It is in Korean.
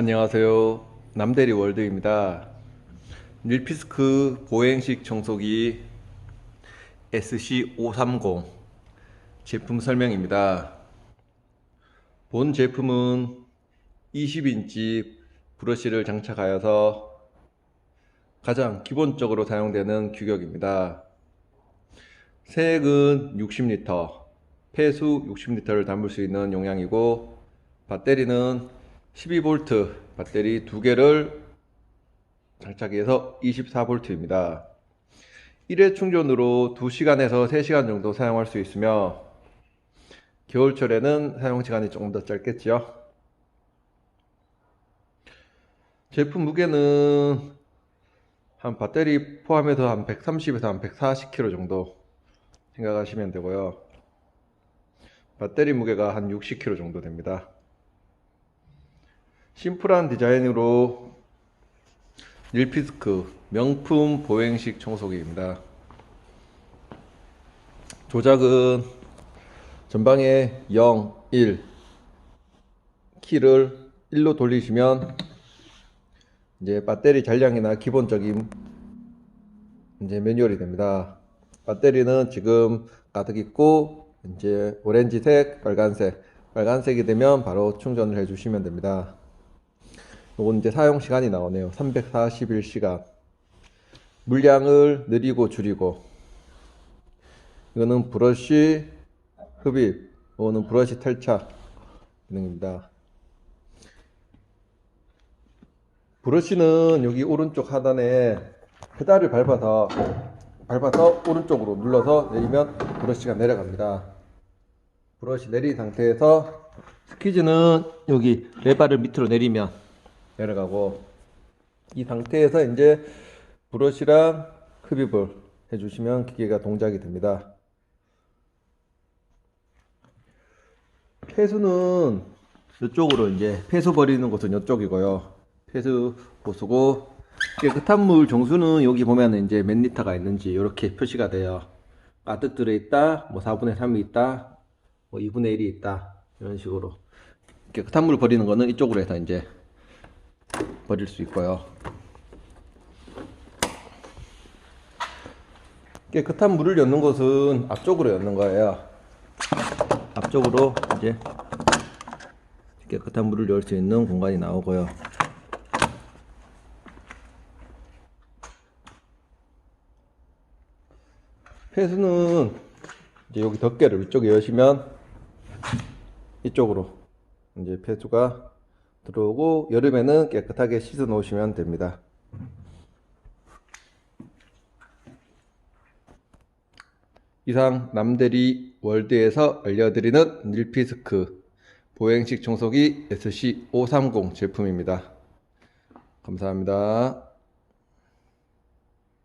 안녕하세요. 남대리 월드입니다. 닐피스크 보행식 청소기 SC530 제품 설명입니다. 본 제품은 20인치 브러쉬를 장착하여서 가장 기본적으로 사용되는 규격입니다. 세액은 60리터, 폐수 60리터를 담을 수 있는 용량이고 배터리는 12V 배터리 두 개를 장착해서 24V입니다. 1회 충전으로 2시간에서 3시간 정도 사용할 수 있으며 겨울철에는 사용 시간이 조금 더 짧겠지요. 제품 무게는 한 배터리 포함해서 한 130에서 한 140kg 정도 생각하시면 되고요. 배터리 무게가 한 60kg 정도 됩니다. 심플한 디자인으로 닐피스크 명품 보행식 청소기입니다. 조작은 전방에 0, 1 키를 1로 돌리시면 이제 배터리 잔량이나 기본적인 이제 매뉴얼이 됩니다. 배터리는 지금 가득 있고 이제 오렌지색, 빨간색, 빨간색이 되면 바로 충전을 해주시면 됩니다. 요건 이제 사용 시간이 나오네요. 341시간. 물량을 느리고 줄이고. 이거는 브러쉬 흡입. 이거는 브러쉬 탈착 기능입니다. 브러쉬는 여기 오른쪽 하단에 페달을 밟아서 밟아서 오른쪽으로 눌러서 내리면 브러쉬가 내려갑니다. 브러쉬 내린 상태에서 스퀴즈는 여기 레바를 밑으로 내리면 내려가고 이 상태에서 이제 브러쉬랑 흡입을 해주시면 기계가 동작이 됩니다. 폐수는 이쪽으로 이제 폐수 버리는 곳은 이쪽이고요. 폐수 보수고 깨끗한 물 정수는 여기 보면 이제 몇 리터가 있는지 이렇게 표시가 돼요. 가득 들어있다, 뭐 4분의 3이 있다, 뭐 2분의 1이 있다 이런 식으로 깨끗한 물 버리는 거는 이쪽으로 해서 이제 버릴 수 있고요. 깨끗한 물을 엿는 곳은 앞쪽으로 엿는 거예요. 앞쪽으로 이제 깨끗한 물을 열 수 있는 공간이 나오고요. 폐수는 이제 여기 덮개를 이쪽에 여시면 이쪽으로 이제 폐수가 들어오고 여름에는 깨끗하게 씻어 놓으시면 됩니다. 이상 남대리 월드에서 알려드리는 닐피스크 보행식 청소기 SC530 제품입니다. 감사합니다.